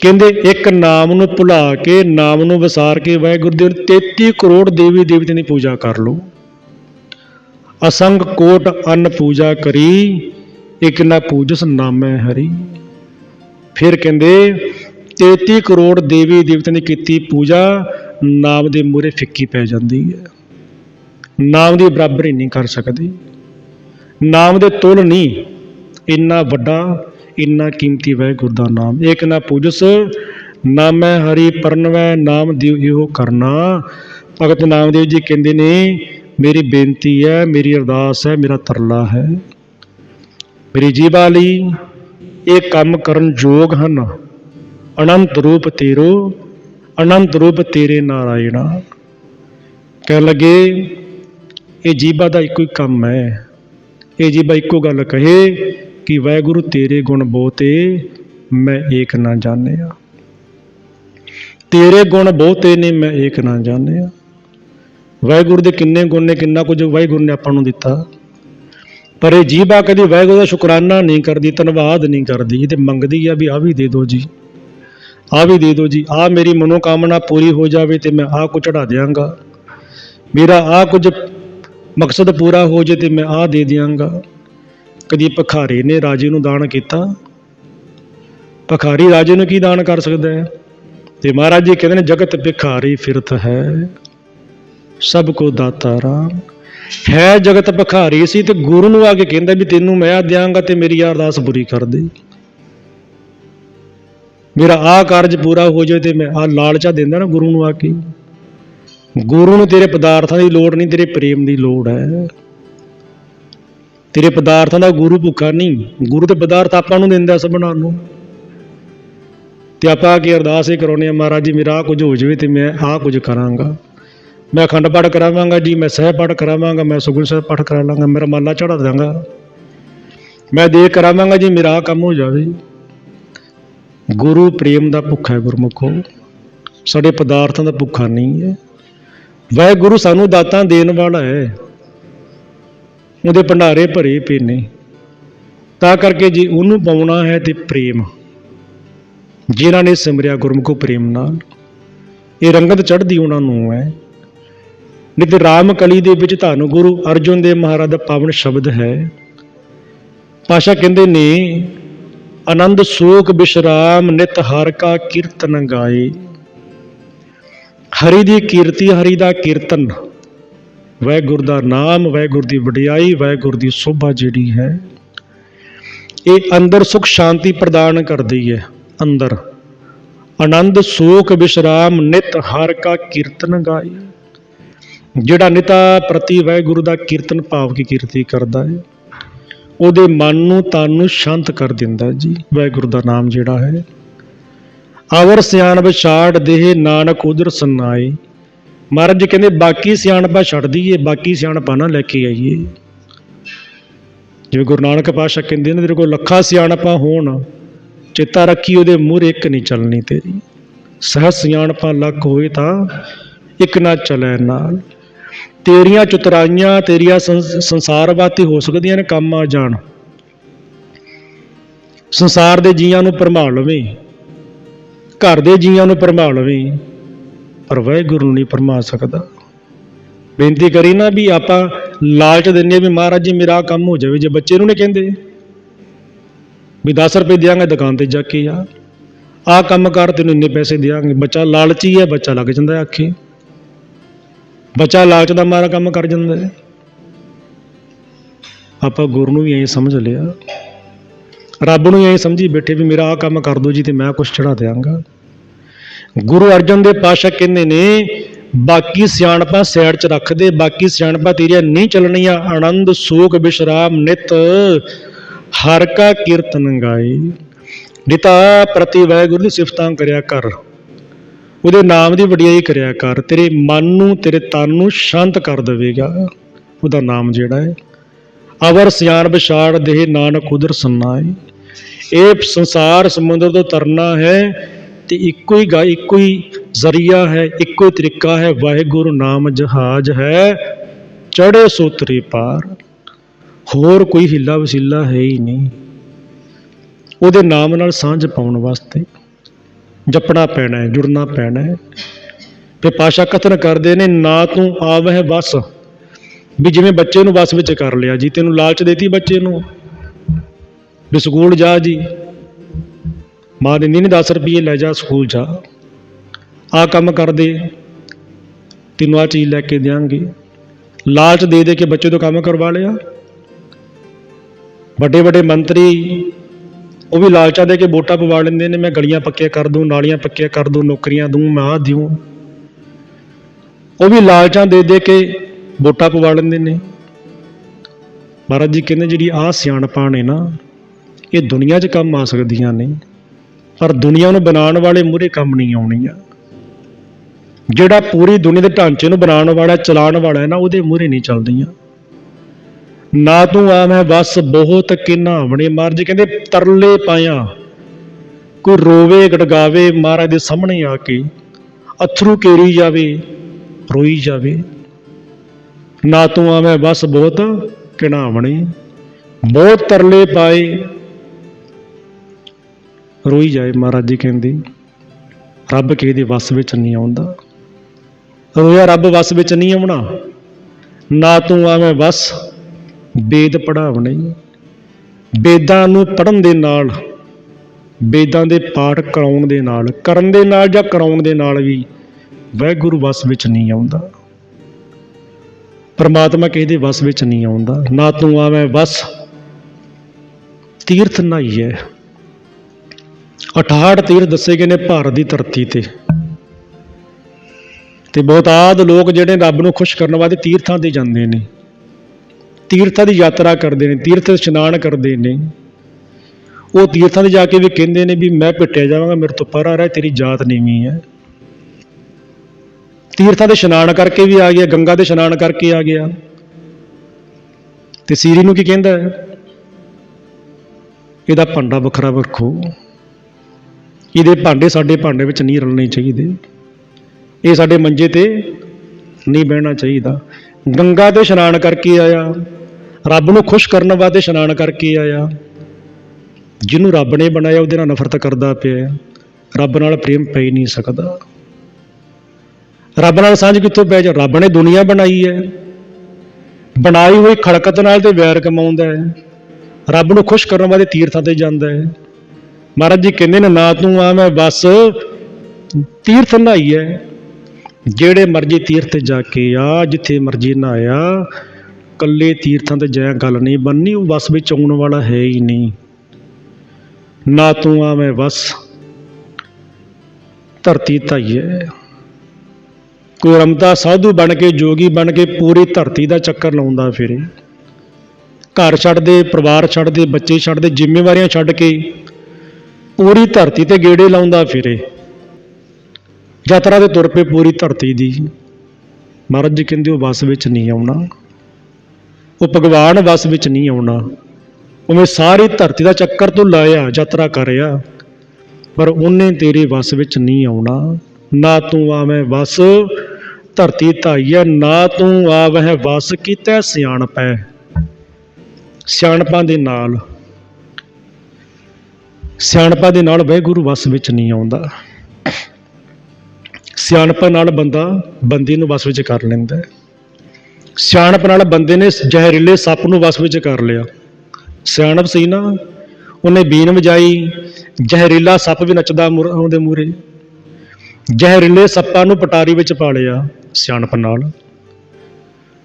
ਕਹਿੰਦੇ ਇੱਕ ਨਾਮ ਨੂੰ ਭੁਲਾ ਕੇ, ਨਾਮ ਨੂੰ ਵਿਸਾਰ ਕੇ ਵਾਹਿਗੁਰੂ ਦੇ 33 ਕਰੋੜ ਦੇਵੀ ਦੇਵਤਿਆਂ ਦੀ ਪੂਜਾ ਕਰ ਲਓ। ਅਸੰਗ ਕੋਟ ਅਨ ਪੂਜਾ ਕਰੀ, ਇਕ ਨਾ ਪੂਜਸ ਨਾਮੈ ਹਰੀ। ਫਿਰ ਕਹਿੰਦੇ 33 ਕਰੋੜ ਦੇਵੀ ਦੇਵਤਿਆਂ ਦੀ ਕੀਤੀ ਪੂਜਾ, ਨਾਮ ਦੇ ਮੂਹਰੇ ਫਿੱਕੀ ਪੈ ਜਾਂਦੀ ਹੈ। ਨਾਮ ਦੀ ਬਰਾਬਰੀ ਨਹੀਂ ਕਰ ਸਕਦੀ। ਨਾਮ ਦੇ ਤੁਲ ਨਹੀਂ ਇੰਨਾ ਵੱਡਾ, ਇੰਨਾ ਕੀਮਤੀ ਵਾਹਿਗੁਰੂ ਦਾ ਨਾਮ। ਏਕ ਨਾ ਪੂਜਸ ਨਾਮੈ ਹਰੀ ਪਰਨਵੈ, ਨਾਮ ਦਿਉ ਇਹੋ ਕਰਨਾ। ਭਗਤ ਨਾਮਦੇਵ ਜੀ ਕਹਿੰਦੇ ਨੇ, ਮੇਰੀ ਬੇਨਤੀ ਹੈ, ਮੇਰੀ ਅਰਦਾਸ ਹੈ, ਮੇਰਾ ਤਰਲਾ ਹੈ। ਮੇਰੀ ਜੀਵਾ ਲਈ ਇਹ ਕੰਮ ਕਰਨ ਯੋਗ ਹਨ। ਅਨੰਤ ਰੂਪ ਤੇਰੋ, ਅਨੰਤ ਰੂਪ ਤੇਰੇ ਨਾਰਾਇਣਾ। ਕਹਿ ਲਗੇ, ਇਹ ਜੀਵਾ ਦਾ ਇੱਕੋ ਹੀ ਕੰਮ ਹੈ। ਇਹ ਜੀਵਾ ਇੱਕੋ ਗੱਲ ਕਹੇ ਕਿ ਵਾਹਿਗੁਰੂ ਤੇਰੇ ਗੁਣ ਬਹੁਤੇ ਮੈਂ ਏਕ ਨਾ ਜਾਣਿਆ। ਤੇਰੇ ਗੁਣ ਬਹੁਤੇ ਨੇ ਮੈਂ ਏਕ ਨਾ ਜਾਣਿਆ। ਵਾਹਿਗੁਰੂ ਦੇ ਕਿੰਨੇ ਗੁਣ ਨੇ, ਕਿੰਨਾ ਕੁਝ ਵਾਹਿਗੁਰੂ ਨੇ ਆਪਾਂ ਨੂੰ ਦਿੱਤਾ। ਪਰ ਇਹ ਜੀਵਾ ਕਦੀ ਵਾਹਿਗੁਰੂ ਦਾ ਸ਼ੁਕਰਾਨਾ ਨਹੀਂ ਕਰਦੀ, ਧੰਨਵਾਦ ਨਹੀਂ ਕਰਦੀ। ਇਹ ਤੇ ਮੰਗਦੀ ਆ ਵੀ ਆ ਵੀ ਦੇ ਦਿਓ ਜੀ ਆ ਵੀ ਦੇ ਦਿਓ ਜੀ ਆ ਮੇਰੀ ਮਨੋਕਾਮਨਾ ਪੂਰੀ ਹੋ ਜਾਵੇ ਤੇ ਮੈਂ ਆ ਕੁ ਚੜਾ ਦਿਆਂਗਾ। ਮੇਰਾ ਆ ਕੁਝ ਮਕਸਦ ਪੂਰਾ ਹੋ ਜੇ ਤੇ ਮੈਂ ਆ ਦੇ ਦਿਆਂਗਾ। ਕਦੀ ਭਖਾਰੀ ਨੇ ਰਾਜੇ ਨੂੰ ਦਾਨ ਕੀਤਾ। ਭਖਾਰੀ ਰਾਜੇ ਨੂੰ ਕੀ ਦਾਨ ਕਰ ਸਕਦਾ ਹੈ? ਤੇ ਮਹਾਰਾਜ ਜੀ ਕਹਿੰਦੇ ਨੇ, ਜਗਤ ਭਿਖਾਰੀ ਫਿਰਤ ਹੈ, ਸਭ ਕੋ ਦਾਤਾ ਰਾਮ। ਹੈ ਜਗਤ ਭਿਖਾਰੀ ਸੀ ਤੇ ਗੁਰੂ ਨੂੰ ਆ ਕੇ ਕਹਿੰਦਾ ਵੀ ਤੈਨੂੰ ਮੈਂ ਦਿਆਂਗਾ ਤੇ ਮੇਰੀ ਅਰਦਾਸ ਪੂਰੀ ਕਰ ਦੇ। ਮੇਰਾ ਆ ਕਾਰਜ ਪੂਰਾ ਹੋ ਜਾਵੇ ਤੇ ਮੈਂ ਆ ਲਾਲਚਾ ਦਿੰਦਾ ਨਾ ਗੁਰੂ ਨੂੰ ਆ ਕੇ। ਗੁਰੂ ਨੂੰ ਤੇਰੇ ਪਦਾਰਥਾਂ ਦੀ ਲੋੜ ਨਹੀਂ, ਤੇਰੇ ਪ੍ਰੇਮ ਦੀ ਲੋੜ ਹੈ। ਤੇਰੇ ਪਦਾਰਥਾਂ ਦਾ ਗੁਰੂ ਭੁੱਖਾ ਨਹੀਂ। ਗੁਰੂ ਤੇ ਪਦਾਰਥ ਆਪਾਂ ਨੂੰ ਦਿੰਦਾ ਸਭਨਾਂ ਨੂੰ। ਤੇ ਆਪਾਂ ਆ ਕੇ ਅਰਦਾਸ ਹੀ ਕਰਾਉਨੇ ਆ, ਮਹਾਰਾਜ ਜੀ, ਮੇਰਾ ਆਹ ਕੁਝ ਹੋ ਜਾਵੇ ਤੇ ਮੈਂ ਆਹ ਕੁਝ ਕਰਾਂਗਾ। ਮੈਂ ਅਖੰਡ ਪਾਠ ਕਰਾਵਾਂਗਾ ਜੀ, ਮੈਂ ਸਹਿ ਪਾਠ ਕਰਾਵਾਂਗਾ, ਮੈਂ ਸੁਖਨ ਸਾਹਿਬ ਪਾਠ ਕਰਾ ਲਾਂਗਾ, ਮੇਰਾ ਮਾਲਾ ਚੜਾ ਦਾਂਗਾ ਮੈਂ ਦੇ ਕਰਾਵਾਂਗਾ ਜੀ, ਮੇਰਾ ਆਹ ਕੰਮ ਹੋ ਜਾਵੇ। ਗੁਰੂ ਪ੍ਰੇਮ ਦਾ ਭੁੱਖਾ ਹੈ ਗੁਰਮੁਖੋ। ਸਾਡੇ ਪਦਾਰਥਾਂ ਦਾ ਭੁੱਖਾ ਨਹੀਂ ਹੈ। ਵਾਹਿਗੁਰੂ ਸਾਨੂੰ ਦਾਤਾਂ ਦੇਣ ਵਾਲਾ ਹੈ। ਉਹਦੇ ਭੰਡਾਰੇ ਭਰੇ ਪਏ ਨੇ ਤਾਂ ਕਰਕੇ ਜੇ ਉਹਨੂੰ ਪਾਉਣਾ ਹੈ ਤੇ ਪ੍ਰੇਮ। ਜਿਨ੍ਹਾਂ ਨੇ ਸਿਮਰਿਆ ਗੁਰਮੁਖੋ ਪ੍ਰੇਮ ਨਾਲ, ਇਹ ਰੰਗਤ ਚੜ੍ਹਦੀ ਉਹਨਾਂ ਨੂੰ ਹੈ। ਨਿਤ ਰਾਮ ਕਲੀ ਦੇ ਵਿੱਚ ਧੰਨ ਗੁਰੂ ਅਰਜੁਨ ਦੇਵ ਮਹਾਰਾਜ ਦਾ ਪਾਵਨ ਸ਼ਬਦ ਹੈ। ਪਾਸ਼ਾ ਕਹਿੰਦੇ ਨੇ, ਆਨੰਦ ਸੋਖ ਬਿਸ਼ਰਾਮ ਨਿਤ ਹਰ ਕਾ ਕੀਰਤਨ ਗਾਏ। ਹਰੀ ਦੀ ਕੀਰਤੀ ਹਰੀ ਦਾ ਕੀਰਤਨ ਵਾਹਿਗੁਰੂ ਦਾ ਨਾਮ, ਵਾਹਿਗੁਰੂ ਦੀ ਵਡਿਆਈ, ਵਾਹਿਗੁਰੂ ਦੀ ਸੋਭਾ ਜਿਹੜੀ ਹੈ, ਇਹ ਅੰਦਰ ਸੁਖ ਸ਼ਾਂਤੀ ਪ੍ਰਦਾਨ ਕਰਦੀ ਹੈ, ਅੰਦਰ। ਆਨੰਦ, ਸੋਖ, ਵਿਸ਼ਰਾਮ, ਨਿਤ, ਹਰ ਕਾ ਕੀਰਤਨ ਗਾਏ। ਜਿਹੜਾ ਨਿਤਾ ਪ੍ਰਤੀ ਵਾਹਿਗੁਰੂ ਦਾ ਕੀਰਤਨ ਭਾਵ ਕੀ ਕੀਰਤੀ ਕਰਦਾ ਹੈ, ਉਹਦੇ ਮਨ ਨੂੰ ਤਨ ਨੂੰ ਸ਼ਾਂਤ ਕਰ ਦਿੰਦਾ ਜੀ, ਵਾਹਿਗੁਰੂ ਦਾ ਨਾਮ ਜਿਹੜਾ ਹੈ। ਆਵਰ ਸਿਆਣ ਵਿਛਾੜ ਦੇਹ ਨਾਨਕ ਉਦਰ ਸੁਨਾਏ। ਮਹਾਰਾਜ ਜੀ ਕਹਿੰਦੇ, ਬਾਕੀ ਸਿਆਣਪਾ ਛੱਡ ਦਈਏ, ਬਾਕੀ ਸਿਆਣਪਾ ਨਾ ਲੈ ਕੇ ਆਈਏ। ਜਿਵੇਂ ਗੁਰੂ ਨਾਨਕ ਪਾਤਸ਼ਾਹ ਕਹਿੰਦੇ ਨੇ, ਤੇਰੇ ਕੋਲ ਲੱਖਾਂ ਸਿਆਣਪਾ ਹੋਣ, ਚੇਤਾ ਰੱਖੀ ਉਹਦੇ ਮੂਹਰੇ, ਇੱਕ ਨਹੀਂ ਚੱਲਣੀ ਤੇਰੀ। ਸਹਿ ਸਿਆਣਪਾ ਲੱਖ ਹੋਏ ਤਾਂ ਇੱਕ ਨਾ ਚੱਲੇ ਨਾਲ। ਤੇਰੀਆਂ ਚਤੁਰਾਈਆਂ, ਤੇਰੀਆਂ ਸੰਸ- ਸੰਸਾਰ ਹੋ ਸਕਦੀਆਂ ਨੇ ਕੰਮ ਆ ਜਾਣ। ਸੰਸਾਰ ਦੇ ਜੀਆਂ ਨੂੰ ਭਰਮਾ ਲਵੇਂ, ਘਰ ਦੇ ਜੀਆਂ ਨੂੰ ਭਰਮਾ ਲਵੇਂ। ਪਰ ਵਾਹਿਗੁਰੂ ਨਹੀਂ ਭਰਮਾ ਸਕਦਾ। ਬੇਨਤੀ ਕਰੀ ਨਾ ਵੀ ਆਪਾਂ ਲਾਲਚ ਦਿੰਦੇ ਹਾਂ ਵੀ ਮਹਾਰਾਜ ਜੀ, ਮੇਰਾ ਆਹ ਕੰਮ ਹੋ ਜਾਵੇ, ਜੇ ਬੱਚੇ ਨੂੰ ਨਹੀਂ ਕਹਿੰਦੇ। ਵੀ 10 ਰੁਪਏ ਦਿਆਂਗੇ, ਦੁਕਾਨ ਤੇ ਜਾ ਕੇ ਆ। ਆਹ ਕੰਮ ਕਰ, ਤੈਨੂੰ ਇੰਨੇ ਪੈਸੇ ਦਿਆਂਗੇ। ਬੱਚਾ ਲਾਲਚੀ ਹੈ ਬੱਚਾ ਲੱਗ ਜਾਂਦਾ ਆਖੇ ਬੱਚਾ ਲਾਲਚ ਦਾ ਮਾਰਾ ਕੰਮ ਕਰ ਜਾਂਦਾ ਹੈ। ਆਪਾਂ ਗੁਰੂ ਨੂੰ ਵੀ ਐਂ ਸਮਝ ਲਿਆ। ਰੱਬ ਨੂੰ ਐਂ ਸਮਝੀ ਬੈਠੇ ਵੀ ਮੇਰਾ ਆਹ ਕੰਮ ਕਰ ਦੋ ਜੀ, ਤੇ ਮੈਂ ਕੁਝ ਚੜਾ ਦਿਆਂਗਾ। ਗੁਰੂ ਅਰਜਨ ਦੇ ਪਾਸ਼ਾ ਕਹਿੰਦੇ ਨੇ, ਬਾਕੀ ਸਿਆਣਪਾਂ ਸਾਈਡ 'ਚ ਰੱਖ ਦੇ ਬਾਕੀ ਸਿਆਣਪਾਂ ਤੇਰੀਆਂ ਨਹੀਂ ਚੱਲਣੀਆਂ, ਆਨੰਦ ਸੋਖ ਵਿਸ਼ਰਾਮ, ਨਿਤ, ਹਰ ਕਾ ਕੀਰਤਨ ਗਾਏ। ਨਿਤਾ ਪ੍ਰਤੀ ਵਾਹਿਗੁਰੂ ਦੀ ਸਿਫਤਾਂ ਕਰਿਆ ਕਰ। ਉਹਦੇ ਨਾਮ ਦੀ ਵਡਿਆਈ ਕਰਿਆ ਕਰ। ਤੇਰੇ ਮਨ ਨੂੰ, ਤੇਰੇ ਤਨ ਨੂੰ ਸ਼ਾਂਤ ਕਰ ਦੇਵੇਗਾ। ਉਹਦਾ ਨਾਮ ਜਿਹੜਾ ਹੈ, ਅਵਰ ਸਿਆਣ ਵਿਛਾੜ ਦੇਹ ਨਾਨਕ ਉਦਰ ਸੁਨਾਏ। ਇਹ ਸੰਸਾਰ ਸਮੁੰਦਰ ਤੋਂ ਤਰਨਾ ਹੈ ਤੇ ਇੱਕੋ ਹੀ ਗਾ, ਇੱਕੋ ਹੀ ਜ਼ਰੀਆ ਹੈ, ਇੱਕੋ ਹੀ ਤਰੀਕਾ ਹੈ, ਵਾਹਿਗੁਰੂ ਨਾਮ ਜਹਾਜ਼ ਹੈ ਚੜੇ ਸੋਤਰੀ ਪਾਰ। ਹੋਰ ਕੋਈ ਹਿੱਲਾ ਵਸੀਲਾ ਹੈ ਹੀ ਨਹੀਂ। ਉਹਦੇ ਨਾਮ ਨਾਲ ਸਾਂਝ ਪਾਉਣ ਵਾਸਤੇ ਜਪਣਾ ਪੈਣਾ ਹੈ, ਜੁੜਨਾ ਪੈਣਾ ਹੈ। ਤੇ ਪਾਸ਼ਾ ਕਥਨ ਕਰਦੇ ਨੇ, ਨਾ ਤੂੰ ਆਵਹਿ ਵਸ। ਵੀ ਜਿਵੇਂ ਬੱਚੇ ਨੂੰ ਵਸ ਵਿੱਚ ਕਰ ਲਿਆ ਜੀ, ਤੈਨੂੰ ਲਾਲਚ ਦੇਤੀ ਬੱਚੇ ਨੂੰ। ਵੀ ਸਕੂਲ ਜਾ ਜੀ। ਮਾਂ ਦਿੰਦੀ ਨਹੀਂ 10 ਰੁਪਏ ਲੈ ਜਾ, ਸਕੂਲ ਜਾ। ਆ ਕੰਮ ਕਰ ਦੇ ਤੈਨੂੰ ਆ ਚੀਜ਼ ਲੈ ਕੇ ਦਿਆਂਗੇ। ਲਾਲਚ ਦੇ ਦੇ ਕੇ ਬੱਚੇ ਤੋਂ ਕੰਮ ਕਰਵਾ ਲਿਆ। ਵੱਡੇ ਵੱਡੇ ਮੰਤਰੀ, ਉਹ ਵੀ ਲਾਲਚਾਂ ਦੇ ਕੇ ਵੋਟਾਂ ਪਵਾ ਲੈਂਦੇ ਨੇ। ਮੈਂ ਗਲੀਆਂ ਪੱਕੀਆਂ ਕਰ ਦੂੰ, ਨਾਲੀਆਂ ਪੱਕੀਆਂ ਕਰ ਦੂੰ, ਨੌਕਰੀਆਂ ਦੂੰ, ਮੈਂ ਆਹ ਦਿਉ। ਉਹ ਵੀ ਲਾਲਚਾਂ ਦੇ ਦੇ ਕੇ ਵੋਟਾਂ ਪਵਾ ਲੈਂਦੇ ਨੇ। ਮਹਾਰਾਜ ਜੀ ਕਹਿੰਦੇ ਜਿਹੜੀ ਆਹ ਸਿਆਣਪਾਂ ਨੇ ਨਾ, ਇਹ ਦੁਨੀਆ 'ਚ ਕੰਮ ਆ ਸਕਦੀਆਂ ਨੇ। ਪਰ ਦੁਨੀਆ ਨੂੰ ਬਣਾਉਣ ਵਾਲੇ ਮੂਹਰੇ ਕੰਮ ਨਹੀਂ ਆਉਣੀਆਂ। ਜਿਹੜਾ ਪੂਰੀ ਦੁਨੀਆ ਦੇ ਢਾਂਚੇ ਨੂੰ ਬਣਾਉਣ ਵਾਲਾ, ਚਲਾਉਣ ਵਾਲਾ ਹੈ ਨਾ, ਉਹਦੇ ਮੂਹਰੇ ਨਹੀਂ ਚੱਲਦੀਆਂ। ਨਾ ਤੂੰ ਆ ਮੈਂ ਬਸ ਬਹੁਤ ਕਿੰਨਾ ਬਣੇ ਮਹਾਰਾਜ ਕਹਿੰਦੇ ਤਰਲੇ ਪਾਇਆ। ਕੋਈ ਰੋਵੇ, ਗੜਗਾਵੇ ਮਹਾਰਾਜ ਦੇ ਸਾਹਮਣੇ ਆ ਕੇ ਅਥਰੂ ਕੇਰੀ ਜਾਵੇ, ਰੋਈ ਜਾਵੇ। ਨਾ ਤੂੰ ਆਵੇਂ ਬਸ ਬਹੁਤ ਕਿਣਾਵਣੇ ਬਹੁਤ ਤਰਲੇ ਪਾਏ ਰੋਈ ਜਾਏ ਮਹਾਰਾਜ ਜੀ ਕਹਿੰਦੇ, ਰੱਬ ਕਿਸੇ ਦੇ ਵਸ ਵਿੱਚ ਨਹੀਂ ਆਉਂਦਾ। ਰੋਇਆ ਰੱਬ ਵਸ ਵਿੱਚ ਨਹੀਂ ਆਉਣਾ। ਨਾ ਤੂੰ ਆਵੇਂ ਬਸ ਵੇਦ ਪੜਾਵਣੇ ਵੇਦਾਂ ਨੂੰ ਪੜਨ ਦੇ ਨਾਲ ਵੇਦਾਂ ਦੇ ਪਾਠ ਕਰਾਉਣ ਦੇ ਨਾਲ, ਕਰਨ ਦੇ ਨਾਲ ਜਾਂ ਕਰਾਉਣ ਦੇ ਨਾਲ ਵੀ ਵਾਹਿਗੁਰੂ ਵਸ ਵਿੱਚ ਨਹੀਂ ਆਉਂਦਾ। ਪਰਮਾਤਮਾ ਕਿਸੇ ਦੇ ਵਸ ਵਿੱਚ ਨਹੀਂ ਆਉਂਦਾ। ਨਾ ਤੂੰ ਆਵੇਂ ਬਸ ਤੀਰਥ ਨਹਾਈ ਹੈ। 68 ਤੀਰਥ ਦੱਸੇ ਗਏ ਨੇ ਭਾਰਤ ਦੀ ਧਰਤੀ ਤੇ। ਤੇ ਬਹੁਤਾਤ ਲੋਕ ਜਿਹੜੇ ਰੱਬ ਨੂੰ ਖੁਸ਼ ਕਰਨ ਵਾਸਤੇ ਤੀਰਥਾਂ ਤੇ ਜਾਂਦੇ ਨੇ। ਤੀਰਥਾਂ ਦੀ ਯਾਤਰਾ ਕਰਦੇ ਨੇ, ਤੀਰਥ ਇਸ਼ਨਾਨ ਕਰਦੇ ਨੇ। ਉਹ ਤੀਰਥਾਂ ਤੇ ਜਾ ਕੇ ਵੀ ਕਹਿੰਦੇ ਨੇ ਵੀ ਮੈਂ ਪਿੱਟਿਆ ਜਾਵਾਂਗਾ, ਮੇਰੇ ਤੋਂ ਪਰਾਂ ਰਹਿ, ਤੇਰੀ ਜਾਤ ਨੀਵੀਂ ਹੈ। ਤੀਰਥਾਂ ਦੇ ਇਸ਼ਨਾਨ ਕਰਕੇ ਵੀ ਆ ਗਿਆ, ਗੰਗਾ ਦੇ ਇਸ਼ਨਾਨ ਕਰਕੇ ਆ ਗਿਆ। ਤੇ ਸੀਰੀ ਨੂੰ ਕੀ ਕਹਿੰਦਾ ਹੈ? ਇਹਦਾ ਭਾਂਡਾ ਵੱਖਰਾ ਰੱਖੋ ਇਹਦੇ ਭਾਂਡੇ ਸਾਡੇ ਭਾਂਡੇ ਵਿੱਚ ਨਹੀਂ ਰਲਣੇ ਚਾਹੀਦੇ। ਇਹ ਸਾਡੇ ਮੰਜੇ ਤੇ ਨਹੀਂ ਬਹਿਣਾ ਚਾਹੀਦਾ। ਗੰਗਾ ਤੇ ਇਸ਼ਨਾਨ ਕਰਕੇ ਆਇਆ। ਰੱਬ ਨੂੰ ਖੁਸ਼ ਕਰਨ ਵਾਸਤੇ ਇਸ਼ਨਾਨ ਕਰਕੇ ਆਇਆ। ਜਿਹਨੂੰ ਰੱਬ ਨੇ ਬਣਾਇਆ, ਉਹਦੇ ਨਾਲ ਨਫ਼ਰਤ ਕਰਦਾ ਪਿਆ ਰੱਬ ਨਾਲ ਪ੍ਰੇਮ ਪੈ ਹੀ ਨਹੀਂ ਸਕਦਾ। ਰੱਬ ਨਾਲ ਸਾਂਝ ਕਿੱਥੋਂ ਪੈ ਜਾ? ਰੱਬ ਨੇ ਦੁਨੀਆ ਬਣਾਈ ਹੈ। ਬਣਾਈ ਹੋਈ ਖੜਕਤ ਨਾਲ ਤੇ ਵੈਰ ਕਮਾਉਂਦਾ ਹੈ। ਰੱਬ ਨੂੰ ਖੁਸ਼ ਕਰਨ ਵਾਲੇ ਤੀਰਥਾਂ ਤੇ ਜਾਂਦਾ ਹੈ। ਮਹਾਰਾਜ ਜੀ ਕਹਿੰਦੇ ਨੇ, ਨਾ ਤੂੰ ਆ ਮੈਂ ਬਸ। ਤੀਰਥ ਨਹਾਈ ਹੈ ਜਿਹੜੇ ਮਰਜ਼ੀ ਤੀਰਥ ਤੇ ਜਾ ਕੇ ਆ, ਜਿੱਥੇ ਮਰਜ਼ੀ ਨਹਾਇਆ ਕੱਲੇ ਤੀਰਥਾਂ ਤੇ ਜਾਇਆ ਗੱਲ ਨਹੀਂ ਬੰਨੀ ਉਹ ਬਸ ਵਿੱਚ ਆਉਣ ਵਾਲਾ ਹੈ ਹੀ ਨਹੀਂ। ਨਾ ਤੂੰ ਆ ਮੈਂ ਬਸ। ਧਰਤੀ ਧਾਈਏ ਕੋਈ ਰਮਤਾ ਸਾਧੂ ਬਣ ਕੇ, ਜੋਗੀ ਬਣ ਕੇ ਪੂਰੀ ਧਰਤੀ ਦਾ ਚੱਕਰ ਲਾਉਂਦਾ ਫਿਰੇ। ਘਰ ਛੱਡਦੇ, ਪਰਿਵਾਰ ਛੱਡਦੇ, ਬੱਚੇ ਛੱਡਦੇ, ਜ਼ਿੰਮੇਵਾਰੀਆਂ ਛੱਡ ਕੇ ਪੂਰੀ ਧਰਤੀ ਤੇ ਗੇੜੇ ਲਾਉਂਦਾ ਫਿਰੇ। ਯਾਤਰਾ ਦੇ ਤੁਰ ਪਏ ਪੂਰੀ ਧਰਤੀ ਦੀ। ਮਹਾਰਾਜ ਜੀ ਕਹਿੰਦੇ, ਉਹ ਵਸ ਵਿੱਚ ਨਹੀਂ ਆਉਣਾ। ਉਹ ਭਗਵਾਨ ਵਸ ਵਿੱਚ ਨਹੀਂ ਆਉਣਾ। ਉਵੇਂ ਸਾਰੀ ਧਰਤੀ ਦਾ ਚੱਕਰ ਤੂੰ ਲਾਇਆ ਯਾਤਰਾ ਕਰਿਆ ਪਰ ਉਹਨੇ ਤੇਰੇ ਵਸ ਵਿੱਚ ਨਹੀਂ ਆਉਣਾ। ਨਾ ਤੂੰ ਆਵੇਂ ਵਸ ਧਰਤੀ ਧਾਈਐ ਨਾ ਤੂੰ ਆਵਹਿ ਵਸ ਕੀਤਾ ਸਿਆਣਪੈ। ਸਿਆਣਪਾਂ ਦੇ ਨਾਲ ਸਿਆਣਪਾਂ ਦੇ ਨਾਲ ਵਾਹਿਗੁਰੂ ਵਸ ਵਿੱਚ ਨਹੀਂ ਆਉਂਦਾ। ਸਿਆਣਪਾਂ ਨਾਲ ਬੰਦਾ ਬੰਦੇ ਨੂੰ ਵਸ ਵਿੱਚ ਕਰ ਲੈਂਦਾ ਹੈ। ਸਿਆਣਪ ਨਾਲ ਬੰਦੇ ਨੇ ਜ਼ਹਿਰੀਲੇ ਸੱਪ ਨੂੰ ਵਸ ਵਿੱਚ ਕਰ ਲਿਆ। ਸਿਆਣਪ ਸੀ ਨਾ, ਉਹਨੇ ਬੀਨ ਵਜਾਈ, ਜ਼ਹਿਰੀਲਾ ਸੱਪ ਵੀ ਨੱਚਦਾ ਮੁਰ- ਉਹਦੇ ਮੂਰੇ ਜ਼ਹਿਰੀਲੇ ਸੱਪਾਂ ਨੂੰ ਪਟਾਰੀ ਵਿੱਚ ਪਾ ਲਿਆ ਸਿਆਣਪ ਨਾਲ।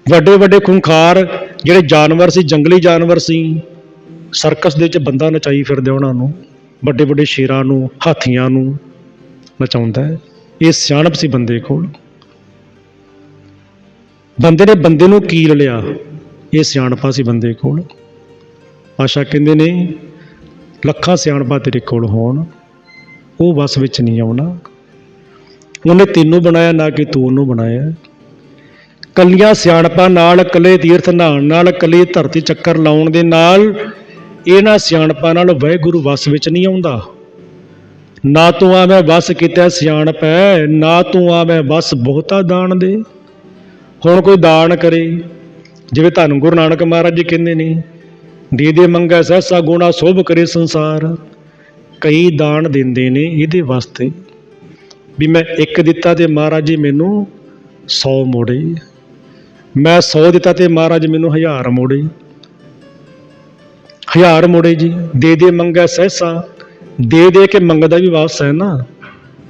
ਵੱਡੇ ਵੱਡੇ ਖੁੰਖਾਰ, ਜਿਹੜੇ ਜਾਨਵਰ ਸੀ, ਜੰਗਲੀ ਜਾਨਵਰ ਸੀ, ਸਰਕਸ ਦੇ ਵਿੱਚ ਬੰਦਾ ਨਚਾਈ ਫਿਰਦੇ ਉਹਨਾਂ ਨੂੰ। ਵੱਡੇ ਵੱਡੇ ਸ਼ੇਰਾਂ ਨੂੰ, ਹਾਥੀਆਂ ਨੂੰ ਨਚਾਉਂਦਾ ਹੈ। ਇਹ ਸਿਆਣਪ ਸੀ ਬੰਦੇ ਕੋਲ। ਬੰਦੇ ਨੇ ਬੰਦੇ ਨੂੰ ਕੀਲ ਲਿਆ। ਇਹ ਸਿਆਣਪਾ ਸੀ ਬੰਦੇ ਕੋਲ। ਆਸ਼ਾ ਕਹਿੰਦੇ ਨੇ, ਲੱਖਾਂ ਸਿਆਣਪਾ ਤੇਰੇ ਕੋਲ ਹੋਣ, ਉਹ ਵਸ ਵਿੱਚ ਨਹੀਂ ਆਉਣਾ। ਉਹਨੇ ਤੈਨੂੰ ਬਣਾਇਆ, ਨਾ ਕਿ ਤੂੰ ਉਹਨੂੰ ਬਣਾਇਆ। ਕੱਲੀਆਂ ਸਿਆਣਪਾਂ ਨਾਲ, ਕੱਲੇ ਤੀਰਥ ਨਹਾਉਣ ਨਾਲ, ਕੱਲੀ ਧਰਤੀ ਚੱਕਰ ਲਾਉਣ ਦੇ ਨਾਲ ਇਹਨਾਂ ਸਿਆਣਪਾਂ ਨਾਲ ਵਾਹਿਗੁਰੂ ਵਸ ਵਿੱਚ ਨਹੀਂ ਆਉਂਦਾ। ਨਾ ਤੂੰ ਆਵੇਂ ਵਸ ਕੀਤਾ ਸਿਆਣਪ ਹੈ, ਨਾ ਤੂੰ ਆਵੇਂ ਵਸ ਬਹੁਤਾ ਦਾਨ ਦੇ। ਹੁਣ ਕੋਈ ਦਾਨ ਕਰੇ, ਜਿਵੇਂ ਤੁਹਾਨੂੰ ਗੁਰੂ ਨਾਨਕ ਮਹਾਰਾਜ ਜੀ ਕਹਿੰਦੇ ਨੇ ਦੇ ਦੇ ਮੰਗੈ ਸਹਿਸਾ ਗੁਣਾ ਸੋਭ ਕਰੇ ਸੰਸਾਰ। ਕਈ ਦਾਨ ਦਿੰਦੇ ਨੇ ਇਹਦੇ ਵਾਸਤੇ। ਵੀ ਮੈਂ ਇੱਕ ਦਿੱਤਾ ਤੇ ਮਹਾਰਾਜ ਜੀ ਮੈਨੂੰ 100 ਮੋੜੇ। ਮੈਂ 100 ਦਿੱਤਾ ਤੇ ਮਹਾਰਾਜ ਮੈਨੂੰ ਹਜ਼ਾਰ ਮੋੜੇ। ਹਜ਼ਾਰ ਮੋੜੇ ਜੀ, ਦੇ ਦੇ ਮੰਗੈ ਸਹਿਸਾ, ਦੇ ਦੇ ਕੇ ਮੰਗਦਾ ਵੀ ਵਾਪਸ ਹੈ ਨਾ।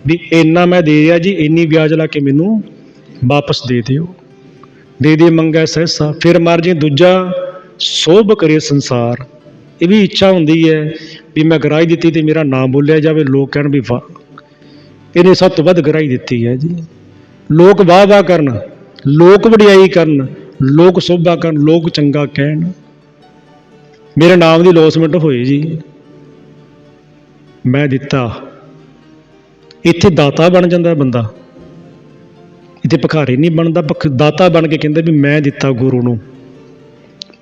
ਵੀ ਇੰਨਾ ਮੈਂ ਦੇ ਰਿਹਾ ਜੀ, ਇੰਨੀ ਵਿਆਜ ਲਾ ਕੇ ਮੈਨੂੰ ਵਾਪਸ ਦੇ ਦਿਓ। ਦੇ ਦੇ ਮੰਗੈ ਸਹਿਸਾ, ਫਿਰ ਮਰ ਜੀ ਦੂਜਾ, ਸੋਭ ਕਰੇ ਸੰਸਾਰ। ਇਹ ਵੀ ਇੱਛਾ ਹੁੰਦੀ ਹੈ ਵੀ ਮੈਂ ਗਰਾਈ ਦਿੱਤੀ ਤੇ ਮੇਰਾ ਨਾਮ ਬੋਲਿਆ ਜਾਵੇ, ਲੋਕ ਕਹਿਣ ਵੀ ਵਾਹ। ਇਹਨੇ ਸਭ ਤੋਂ ਵੱਧ ਗਰਾਈ ਦਿੱਤੀ ਹੈ ਜੀ। ਲੋਕ ਵਾਹ ਵਾਹ ਕਰਨ, ਲੋਕ ਵਡਿਆਈ ਕਰਨ, ਲੋਕ ਸੋਭਾ ਕਰਨ, ਲੋਕ ਚੰਗਾ ਕਹਿਣ। ਮੇਰੇ ਨਾਮ ਦੀ ਲੋਸਮੈਂਟ ਹੋਈ ਜੀ। ਮੈਂ ਦਿੱਤਾ। ਇੱਥੇ ਦਾਤਾ ਬਣ ਜਾਂਦਾ ਬੰਦਾ। ਇੱਥੇ ਭਖਾਰੀ ਨਹੀਂ ਬਣਦਾ। ਭਖ- ਦਾਤਾ ਬਣ ਕੇ ਕਹਿੰਦਾ ਵੀ ਮੈਂ ਦਿੱਤਾ ਗੁਰੂ ਨੂੰ।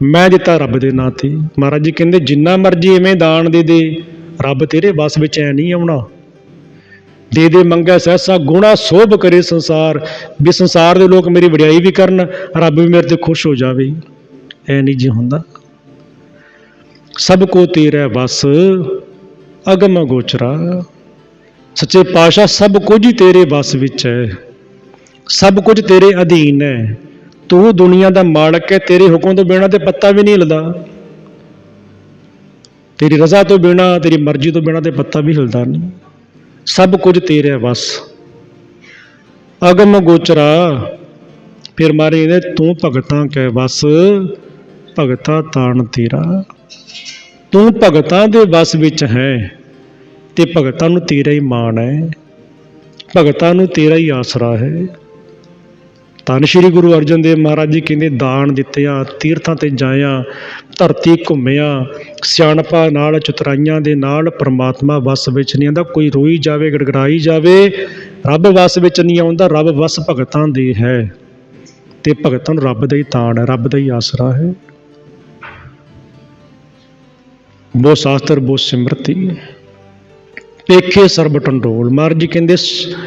ਮੈਂ ਦਿੱਤਾ ਰੱਬ ਦੇ ਨਾਂ ਤੇ। ਮਹਾਰਾਜ ਜੀ ਕਹਿੰਦੇ, ਜਿੰਨਾ ਮਰਜ਼ੀ ਐਵੇਂ ਦਾਨ ਦੇ ਦੇ, ਰੱਬ ਤੇਰੇ ਵਸ ਵਿੱਚ ਐ ਨਹੀਂ ਆਉਣਾ। ਦੇ ਦੇ, ਮੰਗੈ ਸਹਿਸਾ, ਗੁਣਾ ਸੋਭ ਕਰੇ ਸੰਸਾਰ। ਵੀ ਸੰਸਾਰ ਦੇ ਲੋਕ ਮੇਰੀ ਵਡਿਆਈ ਵੀ ਕਰਨ, ਰੱਬ ਵੀ ਮੇਰੇ ਤੇ ਖੁਸ਼ ਹੋ ਜਾਵੇ। ਐ ਨਹੀਂ ਜੀ ਹੁੰਦਾ। ਸਭ ਕੋ ਤੇਰਾ ਵਸ, ਅਗਮ ਗੋਚਰਾ। ਸੱਚੇ ਪਾਤਸ਼ਾਹ, ਸਭ ਕੁਝ ਹੀ ਤੇਰੇ ਵਸ ਵਿੱਚ ਹੈ। ਸਭ ਕੁਝ ਤੇਰੇ ਅਧੀਨ ਹੈ। ਤੂੰ ਦੁਨੀਆ ਦਾ ਮਾਲਕ ਹੈ, ਤੇਰੇ ਹੁਕਮ ਤੋਂ ਬਿਨਾਂ ਤੇ ਪੱਤਾ ਵੀ ਨਹੀਂ ਹਿਲਦਾ। ਤੇਰੀ ਰਜ਼ਾ ਤੋਂ ਬਿਨਾਂ, ਤੇਰੀ ਮਰਜ਼ੀ ਤੋਂ ਬਿਨਾਂ ਤੇ ਪੱਤਾ ਵੀ ਹਿਲਦਾ ਨਹੀਂ। ਸਭ ਕੁਝ ਤੇਰੇ ਵਸ। ਅਗਮ ਗੋਚਰਾ, ਫਿਰ ਮਾਰੇ ਨੇ, ਤੂੰ ਭਗਤਾਂ ਕੈ ਵਸ, ਭਗਤਾ ਤਾਣ ਤੇਰਾ। ਤੂੰ ਭਗਤਾਂ ਦੇ ਵਸ ਵਿੱਚ ਹੈ ਤੇ ਭਗਤਾਂ ਨੂੰ ਤੇਰਾ ਹੀ ਮਾਣ ਹੈ। ਭਗਤਾਂ ਨੂੰ ਤੇਰਾ ਹੀ ਆਸਰਾ ਹੈ। ਧੰਨ ਸ਼੍ਰੀ ਗੁਰੂ ਅਰਜਨ ਦੇਵ ਮਹਾਰਾਜ ਜੀ ਕਹਿੰਦੇ, ਦਾਨ ਦਿੱਤਿਆ, ਤੀਰਥਾਂ ਤੇ ਜਾਇਆ, ਧਰਤੀ ਘੁੰਮਿਆ, ਸਿਆਣਪਾ ਨਾਲ, ਚਤਰਾਈਆਂ ਦੇ ਨਾਲ ਪ੍ਰਮਾਤਮਾ ਵਸ ਵਿੱਚ ਨਹੀਂ ਆਉਂਦਾ। ਕੋਈ ਰੋਈ ਜਾਵੇ, ਗੜਗੜਾਈ ਜਾਵੇ, ਰੱਬ ਵਸ ਵਿੱਚ ਨਹੀਂ ਆਉਂਦਾ। ਰੱਬ ਵਸ ਭਗਤਾਂ ਦੇ ਹੈ ਤੇ ਭਗਤਾਂ ਨੂੰ ਰੱਬ ਦਾ ਹੀ ਤਾਣ ਹੈ, ਰੱਬ ਦਾ ਹੀ ਆਸਰਾ ਹੈ। ਬੋ ਸ਼ਾਸਤਰ, ਬੋ ਸਿਮਰਤੀ। ਪੇਖੇ ਸਰਬ ਟੰਡੋਲ ਮਹਾਰਾਜ ਜੀ ਕਹਿੰਦੇ,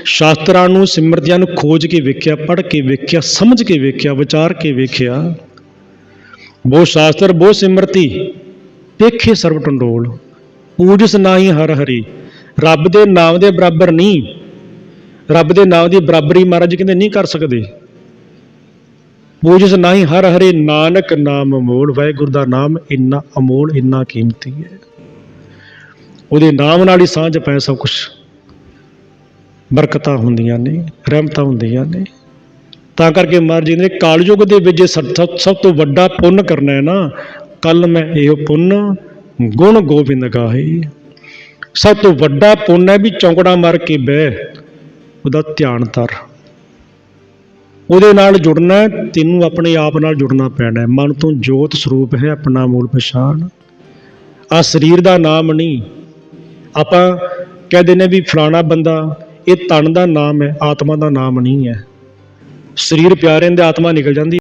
ਸ਼ਾਸਤਰਾਂ ਨੂੰ, ਸਿਮਰਤੀਆਂ ਨੂੰ ਖੋਜ ਕੇ ਵੇਖਿਆ, ਪੜ੍ਹ ਕੇ ਵੇਖਿਆ, ਸਮਝ ਕੇ ਵੇਖਿਆ, ਵਿਚਾਰ ਕੇ ਵੇਖਿਆ। ਬੋ ਸ਼ਾਸਤਰ, ਬੋ ਸਿਮਰਤੀ ਪੇਖੇ ਸਰਬ ਟੰਡੋਲ ਪੂਜਸ ਨਾਹੀ ਹਰ ਹਰੀ। ਰੱਬ ਦੇ ਨਾਮ ਦੇ ਬਰਾਬਰ ਨਹੀਂ। ਰੱਬ ਦੇ ਨਾਮ ਦੀ ਬਰਾਬਰੀ ਮਹਾਰਾਜ ਜੀ ਕਹਿੰਦੇ ਨਹੀਂ ਕਰ ਸਕਦੇ। ਪੂਜਸ ਨਾਹੀ ਹਰ ਹਰੇ ਨਾਨਕ ਨਾਮ ਅਮੋਲ ਵਾਹਿਗੁਰੂ ਦਾ ਨਾਮ ਇੰਨਾ ਅਮੋਲ, ਇੰਨਾ ਕੀਮਤੀ ਹੈ। ਉਹਦੇ ਨਾਮ ਨਾਲ ਹੀ ਸਾਂਝ ਪੈ ਸਭ ਕੁਝ ਬਰਕਤਾਂ ਹੁੰਦੀਆਂ ਨੇ, ਰਹਿਮਤਾਂ ਹੁੰਦੀਆਂ ਨੇ। ਤਾਂ ਕਰਕੇ ਮਹਾਰਾਜ ਜੀ ਨੇ ਕਾਲਯੁਗ ਦੇ ਵਿੱਚ ਜੇ ਸਭ ਸਭ- ਤੋਂ ਵੱਡਾ ਪੁੰਨ ਕਰਨਾ ਹੈ ਨਾ, ਕੱਲ ਮੈਂ ਇਹ ਪੁੰਨ ਗੁਣ ਗੋਬਿੰਦ ਗਾਹੀ। ਸਭ ਤੋਂ ਵੱਡਾ ਪੁੰਨ ਹੈ ਵੀ ਚੌਂਕੜਾ ਮਾਰ ਕੇ ਬਹਿ, ਉਹਦਾ ਧਿਆਨ ਧਰ। ਉਹਦੇ ਨਾਲ ਜੁੜਨਾ ਤੈਨੂੰ ਆਪਣੇ ਆਪ ਨਾਲ ਜੁੜਨਾ ਪੈਣਾ ਮਨ ਤੋਂ ਜੋਤ ਸਰੂਪ ਹੈ ਆਪਣਾ ਮੂਲ ਪਛਾਣ। ਆ ਸਰੀਰ ਦਾ ਨਾਮ ਨਹੀਂ। ਆਪਾਂ ਕਹਿ ਦਿੰਦੇ ਵੀ ਫਲਾਣਾ ਬੰਦਾ, ਇਹ ਤਨ ਦਾ ਨਾਮ ਹੈ, ਆਤਮਾ ਦਾ ਨਾਮ ਨਹੀਂ ਹੈ। ਸਰੀਰ ਪਿਆਰੇ ਦੇ ਆਤਮਾ ਨਿਕਲ ਜਾਂਦੀ